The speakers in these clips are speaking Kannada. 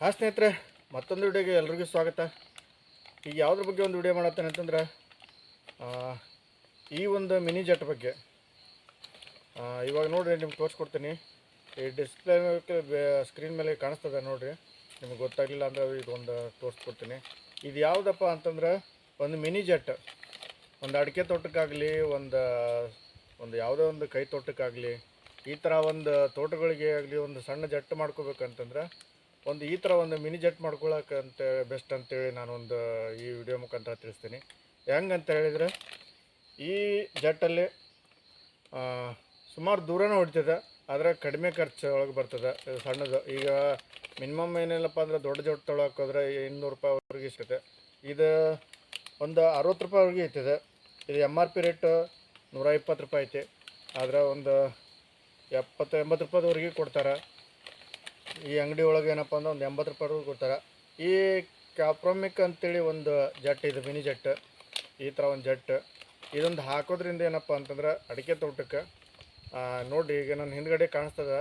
ಹಾಂ ಸ್ನೇಹಿತರೆ, ಮತ್ತೊಂದು ವಿಡಿಯೋಗೆ ಎಲ್ರಿಗೂ ಸ್ವಾಗತ. ಈಗ ಯಾವುದ್ರ ಬಗ್ಗೆ ಒಂದು ವಿಡಿಯೋ ಮಾಡತ್ತೇನೆ ಅಂತಂದ್ರೆ ಈ ಒಂದು ಮಿನಿ ಜೆಟ್ ಬಗ್ಗೆ. ಇವಾಗ ನೋಡಿರಿ, ನಿಮ್ಗೆ ತೋರಿಸ್ಕೊಡ್ತೀನಿ ಈ ಡಿಸ್ಪ್ಲೇ ಸ್ಕ್ರೀನ್ ಮೇಲೆ ಕಾಣಿಸ್ತದೆ ನೋಡಿರಿ. ನಿಮ್ಗೆ ಗೊತ್ತಾಗಲಿಲ್ಲ ಅಂದ್ರೆ ಇದೊಂದು ತೋರಿಸ್ಕೊಡ್ತೀನಿ ಇದು ಯಾವುದಪ್ಪ ಅಂತಂದ್ರೆ, ಒಂದು ಮಿನಿ ಜೆಟ್. ಒಂದು ಅಡಿಕೆ ತೋಟಕ್ಕಾಗಲಿ, ಒಂದು ಒಂದು ಯಾವುದೋ ಒಂದು ಕೈ ತೋಟಕ್ಕಾಗಲಿ, ಈ ಥರ ಒಂದು ತೋಟಗಳಿಗೆ ಆಗಲಿ ಒಂದು ಸಣ್ಣ ಜಟ್ಟು ಮಾಡ್ಕೋಬೇಕಂತಂದ್ರೆ ಒಂದು ಈ ಥರ ಒಂದು ಮಿನಿ ಜೆಟ್ ಮಾಡ್ಕೊಳಕ್ಕಂತ ಬೆಸ್ಟ್ ಅಂತೇಳಿ ನಾನು ಒಂದು ಈ ವಿಡಿಯೋ ಮುಖಾಂತರ ತಿಳಿಸ್ತೀನಿ. ಹೆಂಗಂತ ಹೇಳಿದರೆ, ಈ ಜೆಟ್ಟಲ್ಲಿ ಸುಮಾರು ದೂರನೂ ಹೊಡಿತದೆ, ಆದರೆ ಕಡಿಮೆ ಖರ್ಚು ಒಳಗೆ ಬರ್ತದೆ ಸಣ್ಣದು. ಈಗ ಮಿನಿಮಮ್ ಏನಿಲ್ಲಪ್ಪ ಅಂದ್ರೆ ದೊಡ್ಡ ಜೊಟ್ಟು ಹೋದ್ರೆ ಇನ್ನೂರು ರೂಪಾಯಿವರೆಗೆ ಸಿಗುತ್ತೆ ಇದು ಒಂದು ಅರವತ್ತು ರೂಪಾಯಿವರೆಗೆ ಐತಿದೆ ಇದು ಎಂ ಆರ್ ಪಿ ರೇಟು ನೂರ ಇಪ್ಪತ್ತು ರೂಪಾಯಿ ಐತಿ. ಆದರೆ ಒಂದು ಎಪ್ಪತ್ತು, ಎಂಬತ್ತು ರೂಪಾಯಿವರೆಗೆ ಕೊಡ್ತಾರೆ. ಈ ಅಂಗಡಿ ಒಳಗೆ ಏನಪ್ಪ ಅಂದ್ರೆ ಒಂದು ಎಂಬತ್ತು ರೂಪಾಯಿ ಕೊಡ್ತಾರೆ. ಈ ಕ್ಯಾಪ್ರೋಮಿಕ್ ಅಂತೇಳಿ ಒಂದು ಜಟ್ ಇದು, ಮಿನಿ ಜಟ್. ಈ ಥರ ಒಂದು ಜಟ್. ಇದೊಂದು ಹಾಕೋದ್ರಿಂದ ಏನಪ್ಪ ಅಂತಂದ್ರೆ ಅಡಿಕೆ ತೋಟಕ್ಕೆ ನೋಡಿ ಈಗ ನನ್ನ ಹಿಂದ್ಗಡೆ ಕಾಣಿಸ್ತದೆ.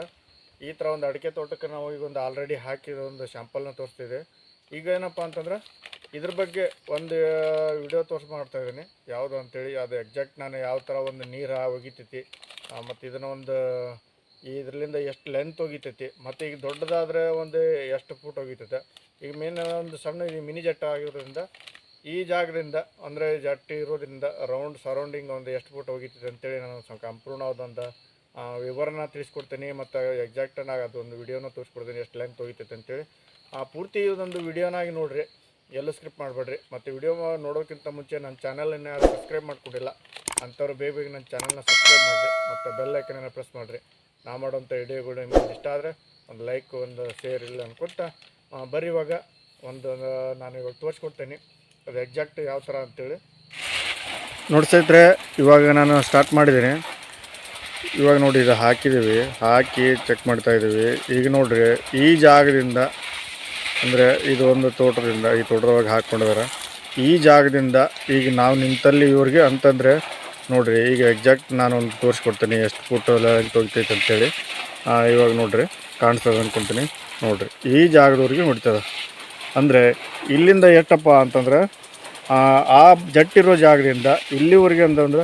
ಈ ಥರ ಒಂದು ಅಡಿಕೆ ತೋಟಕ್ಕೆ ನಾವು ಈಗ ಒಂದು ಆಲ್ರೆಡಿ ಹಾಕಿದ ಒಂದು ಶ್ಯಾಂಪಲ್ನ ತೋರಿಸ್ತಿದ್ದೆ ಈಗ ಏನಪ್ಪ ಅಂತಂದ್ರೆ ಇದ್ರ ಬಗ್ಗೆ ಒಂದು ವಿಡಿಯೋ ತೋರಿಸ್ ಮಾಡ್ತಾ ಇದ್ದೀನಿ. ಯಾವುದು ಅಂತೇಳಿ, ಅದು ಎಕ್ಸಾಕ್ಟ್ ನಾನು ಯಾವ ಥರ ಒಂದು ನೀರು ಒಗಿತೈತಿ ಮತ್ತು ಇದನ್ನ ಒಂದು ಇದರಿಂದ ಎಷ್ಟು ಲೆಂತ್ ಹೋಗಿತೈತಿ, ಮತ್ತು ಈಗ ದೊಡ್ಡದಾದರೆ ಒಂದು ಎಷ್ಟು ಫೂಟ್ ಹೋಗಿತೈತೆ. ಈಗ ಮೇನ್ ಒಂದು ಸಣ್ಣ ಮಿನಿ ಜಟ್ಟ ಆಗಿರೋದ್ರಿಂದ ಈ ಜಾಗದಿಂದ ಅಂದರೆ ಜಟ್ಟಿ ಇರೋದ್ರಿಂದ ರೌಂಡ್ ಸರೌಂಡಿಂಗ್ ಒಂದು ಎಷ್ಟು ಫೂಟ್ ಹೋಗಿತೈತೆ ಅಂತೇಳಿ ನಾನು ಸ್ವಲ್ಪ ಸಂಪೂರ್ಣವಾದಂಥ ವಿವರನ ತಿಳಿಸ್ಕೊಡ್ತೀನಿ ಮತ್ತು ಎಕ್ಸಾಕ್ಟನಾಗಿ ಅದೊಂದು ವಿಡಿಯೋನ ತೋರಿಸ್ಕೊಡ್ತೀನಿ ಎಷ್ಟು ಲೆಂತ್ ಹೋಗಿತೈತೆ ಅಂತೇಳಿ. ಆ, ಪೂರ್ತಿ ಇದೊಂದು ವಿಡಿಯೋನಾಗಿ ನೋಡಿರಿ, ಎಲ್ಲೂ ಸ್ಕ್ರಿಪ್ಟ್ ಮಾಡಬೇಡ್ರಿ. ಮತ್ತು ವಿಡಿಯೋ ನೋಡೋಕ್ಕಿಂತ ಮುಂಚೆ ನನ್ನ ಚಾನಲನ್ನು ಯಾರು ಸಬ್ಸ್ಕ್ರೈಬ್ ಮಾಡ್ಕೊಂಡಿಲ್ಲ, ಅಂಥವ್ರು ಬೇಗ ಬೇಗ ನನ್ನ ಚಾನಲ್ನ ಸಬ್ಸ್ಕ್ರೈಬ್ ಮಾಡಿರಿ, ಮತ್ತು ಬೆಲ್ ಐಕನನ್ನು ಪ್ರೆಸ್ ಮಾಡಿರಿ. ನಾ ಮಾಡೋಂಥ ವಿಡಿಯೋಗಳು ನಿಮಗೆ ಇಷ್ಟ ಆದರೆ ಒಂದು ಲೈಕ್ ಒಂದು ಶೇರ್ ಇಲ್ಲ ಬರೀವಾಗ ಬರ್ರಿ ಇವಾಗ ಒಂದು ನಾನು ಇವಾಗ ತೋರಿಸ್ಕೊಡ್ತೇನೆ. ಅದು ಎಕ್ಸಾಕ್ಟ್ ಯಾವ ಥರ ಅಂತೇಳಿ. ನೋಡಿ ಸ್ನೇಹಿತರೆ, ಇವಾಗ ನಾನು ಸ್ಟಾರ್ಟ್ ಮಾಡಿದ್ದೀನಿ. ಇವಾಗ ನೋಡಿ, ಇದು ಹಾಕಿದ್ದೀವಿ. ಹಾಕಿ ಚೆಕ್ ಮಾಡ್ತಾ ಇದ್ದೀವಿ. ಈಗ ನೋಡ್ರಿ, ಈ ಜಾಗದಿಂದ, ಅಂದರೆ ಇದು ಒಂದು ತೋಟದಿಂದ, ಈ ತೋಟದೊಳಗೆ ಹಾಕ್ಕೊಂಡಿದ್ದಾರೆ. ಈ ಜಾಗದಿಂದ ಈಗ ನಾವು ನಿಂತಲ್ಲಿ ಇವ್ರಿಗೆ ಅಂತಂದರೆ ನೋಡ್ರಿ, ಈಗ ಎಕ್ಸಾಕ್ಟ್ ನಾನು ಒಂದು ತೋರಿಸ್ಕೊಡ್ತೀನಿ, ಎಷ್ಟು ಫುಟ್ ಲೆಂತ್ ಹೋಗ್ತೈತೆ ಅಂತೇಳಿ. ಇವಾಗ ನೋಡಿರಿ, ಕಾಣಿಸ್ತದೆ ಅಂದ್ಕೊತೀನಿ ನೋಡಿರಿ, ಈ ಜಾಗದವ್ರಿಗೆ ಹೊಡಿತದೆ. ಅಂದರೆ, ಇಲ್ಲಿಂದ ಎಷ್ಟಪ್ಪ ಅಂತಂದ್ರೆ, ಆ ಜಟ್ಟಿರೋ ಜಾಗದಿಂದ ಇಲ್ಲಿವರೆಗೆ ಅಂತಂದ್ರೆ,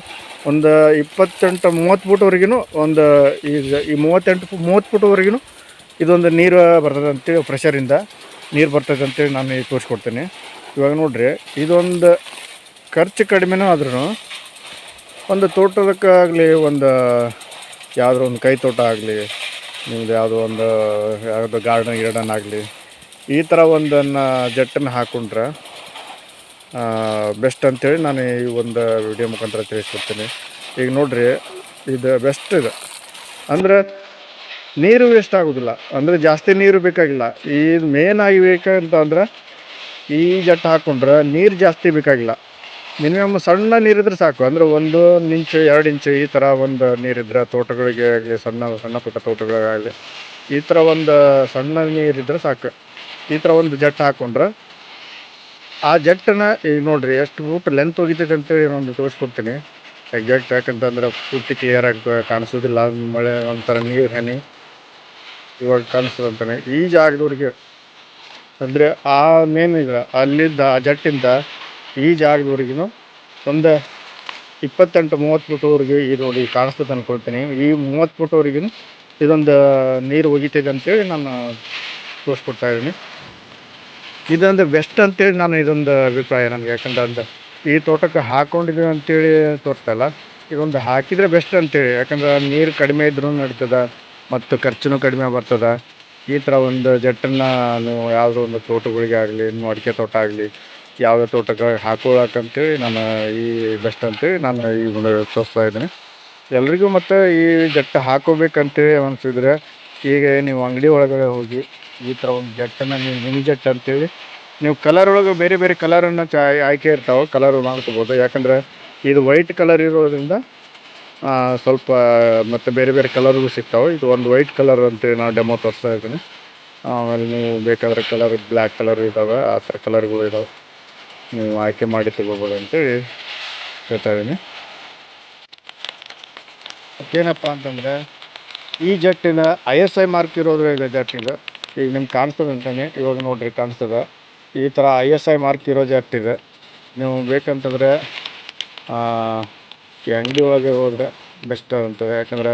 ಒಂದು ಇಪ್ಪತ್ತೆಂಟು, ಮೂವತ್ತು ಫುಟ್ವರೆಗೂ ಒಂದು ಈಗ ಈ ಮೂವತ್ತೆಂಟು, ಮೂವತ್ತು ಫುಟ್ವರೆಗೂ ಇದೊಂದು ನೀರು ಬರ್ತದೆ ಅಂತೇಳಿ ಪ್ರೆಷರಿಂದ ನೀರು ಬರ್ತದೆ ಅಂತೇಳಿ ನಾನು ತೋರಿಸ್ಕೊಡ್ತೀನಿ. ಇವಾಗ ನೋಡಿರಿ, ಇದೊಂದು ಖರ್ಚು ಕಡಿಮೆನೂ ಆದ್ರೂ ಒಂದು ತೋಟದಕ್ಕಾಗಲಿ, ಒಂದು ಯಾವುದೋ ಒಂದು ಕೈ ತೋಟ ಆಗಲಿ ನಿಮ್ಮದು ಯಾವುದೋ ಒಂದು, ಯಾವುದೋ ಗಾರ್ಡನ್, ಗಿರ್ಡನ್ ಆಗಲಿ, ಈ ಥರ ಒಂದನ್ನು ಜಟ್ಟನ್ನು ಹಾಕ್ಕೊಂಡ್ರೆ ಬೆಸ್ಟ್ ಅಂತೇಳಿ ನಾನು ಈ ಒಂದು ವಿಡಿಯೋ ಮುಖಾಂತರ ತಿಳಿಸ್ಕೊಡ್ತೀನಿ. ಈಗ ನೋಡಿರಿ, ಇದು ಬೆಸ್ಟ್ ಇದು. ಅಂದರೆ ನೀರು ವೇಸ್ಟ್ ಆಗೋದಿಲ್ಲ. ಅಂದರೆ ಜಾಸ್ತಿ ನೀರು ಬೇಕಾಗಿಲ್ಲ. ಈ ಮೇನ್ ಆಗಿ ಬೇಕಂತ ಅಂದ್ರೆ ಈ ಜಟ್ಟು ಹಾಕ್ಕೊಂಡ್ರೆ ನೀರು ಜಾಸ್ತಿ ಬೇಕಾಗಿಲ್ಲ. ಮಿನಿಮಮ್ ಸಣ್ಣ ನೀರಿದ್ರೆ ಸಾಕು. ಅಂದರೆ ಒಂದು ಇಂಚು ಎರಡು ಇಂಚು ಈ ಥರ ಒಂದು ನೀರಿದ್ರೆ ತೋಟಗಳಿಗೆ ಆಗಲಿ, ಸಣ್ಣ ಸಣ್ಣ ಪುಟ್ಟ ತೋಟಗಳಿಗಾಗಲಿ ಈ ಥರ ಒಂದು ಸಣ್ಣ ನೀರಿದ್ರೆ ಸಾಕು. ಈ ಥರ ಒಂದು ಜಟ್ ಹಾಕ್ಕೊಂಡ್ರೆ ಆ ಜಟ್ಟನ್ನ ಈಗ ನೋಡಿರಿ ಎಷ್ಟು ಫೂಟ್ ಲೆಂತ್ ಹೋಗಿತೈತೆ ಅಂತೇಳಿ ನಾನು ತೋರಿಸ್ಕೊಡ್ತೀನಿ. ಎಕ್ಸಾಕ್ಟ್ ಯಾಕಂತಂದ್ರೆ ಪೂರ್ತಿ ಕ್ಲಿಯರ್ ಆಗಿ ಕಾಣಿಸೋದಿಲ್ಲ. ಮಳೆ ಒಂಥರ ನೀರು ಹನಿ ಇವಾಗ ಕಾಣಿಸ್ತದೆ ಅಂತಾನೆ. ಈ ಜಾಗದವ್ರಿಗೆ ಅಂದರೆ ಆ ಮೇನ್ ಇದೆ ಅಲ್ಲಿಂದ ಆ ಜಟ್ಟಿಂದ ಈ ಜಾಗದವರೆಗೂ ಒಂದು ಇಪ್ಪತ್ತೆಂಟು ಮೂವತ್ತು ಫುಟ್ವರೆಗೆ ಇದು ನೋಡಿ ಕಾಣಿಸ್ತದೆ ಅಂದ್ಕೊಳ್ತೀನಿ ಈ ಮೂವತ್ತು ಫುಟ್ವರೆಗೂ ಇದೊಂದು ನೀರು ಒಗಿತಿದೆ ಅಂತೇಳಿ ನಾನು ತೋರಿಸ್ಕೊಡ್ತಾ ಇದ್ದೀನಿ. ಇದೊಂದು ಬೆಸ್ಟ್ ಅಂತೇಳಿ ನಾನು ಇದೊಂದು ಅಭಿಪ್ರಾಯ ನನಗೆ, ಯಾಕಂದ್ರೆ ಅಂದ್ರೆ ಈ ತೋಟಕ್ಕೆ ಹಾಕ್ಕೊಂಡಿದ್ದೀವಿ ಅಂತೇಳಿ ತೋರ್ತಲ್ಲ ಇದೊಂದು ಹಾಕಿದರೆ ಬೆಸ್ಟ್ ಅಂತೇಳಿ, ಯಾಕಂದ್ರೆ ನೀರು ಕಡಿಮೆ ಇದ್ರೂ ನಡೀತದೆ ಮತ್ತು ಖರ್ಚು ಕಡಿಮೆ ಬರ್ತದೆ. ಈ ಥರ ಒಂದು ಜಟ್ಟನ್ನು ನೀವು ಯಾವುದೋ ಒಂದು ತೋಟಗಳಿಗೆ ಆಗಲಿ ಅಡಿಕೆ ತೋಟ ಆಗಲಿ ಯಾವುದೇ ತೋಟಕ್ಕೆ ಅಂತೇಳಿ ನಾನು ಈ ಬೆಸ್ಟ್ ಅಂತೇಳಿ ನಾನು ಈ ತೋರಿಸ್ತಾ ಇದ್ದೀನಿ. ಎಲ್ಲರಿಗೂ ಮತ್ತು ಈ ಜಟ್ಟು ಹಾಕೋಬೇಕಂತೇಳಿ ಅನಿಸಿದ್ರೆ ಈಗ ನೀವು ಅಂಗಡಿ ಒಳಗಡೆ ಹೋಗಿ ಈ ಥರ ಒಂದು ಜಟ್ಟನ್ನು ನೀವು ಮಿನಿ ಜಟ್ ಅಂತೇಳಿ ನೀವು ಕಲರ್ ಒಳಗೆ ಬೇರೆ ಬೇರೆ ಕಲರನ್ನು ಚ ಆಯ್ಕೆ ಇರ್ತಾವೆ ಕಲರ್ ಮಾಡ್ಕೋಬೋದು. ಯಾಕಂದರೆ ಇದು ವೈಟ್ ಕಲರ್ ಇರೋದ್ರಿಂದ ಸ್ವಲ್ಪ ಮತ್ತು ಬೇರೆ ಬೇರೆ ಕಲರ್ಗೂ ಸಿಗ್ತಾವೆ. ಇದು ಒಂದು ವೈಟ್ ಕಲರ್ ಅಂತೇಳಿ ನಾನು ಡೆಮೋ ತೋರಿಸ್ತಾ ಇದ್ದೀನಿ. ಆಮೇಲೆ ನೀವು ಬೇಕಾದ್ರೆ ಕಲರ್ ಬ್ಲ್ಯಾಕ್ ಕಲರ್ ಇದ್ದಾವೆ ಆ ಥರ ಕಲರ್ಗಳು ಇದ್ದಾವೆ ನೀವು ಆಯ್ಕೆ ಮಾಡಿ ತಗೋಬೋದು ಅಂತೇಳಿ ಹೇಳ್ತಾ ಇದ್ದೀನಿ. ಏನಪ್ಪ ಅಂತಂದರೆ, ಈ ಜಟ್ಟಿನ ಐ ಎಸ್ ಐ ಮಾರ್ಕ್ ಇರೋದು ಇದೆ ಜಟ್ಟಿದು? ಈಗ ನಿಮ್ಗೆ ಕಾಣಿಸ್ತದೆ ಅಂತಾನೆ, ಇವಾಗ ನೋಡಿರಿ ಕಾಣಿಸ್ತದೆ ಈ ಥರ ಐ ಎಸ್ ಐ ಮಾರ್ಕ್ ಇರೋ ಜಟ್ಟಿದೆ. ನೀವು ಬೇಕಂತಂದರೆ ಈ ಅಂಗಡಿ ಒಳಗೆ ಹೋದರೆ ಬೆಸ್ಟ್ ಅಂತದೆ ಯಾಕಂದ್ರೆ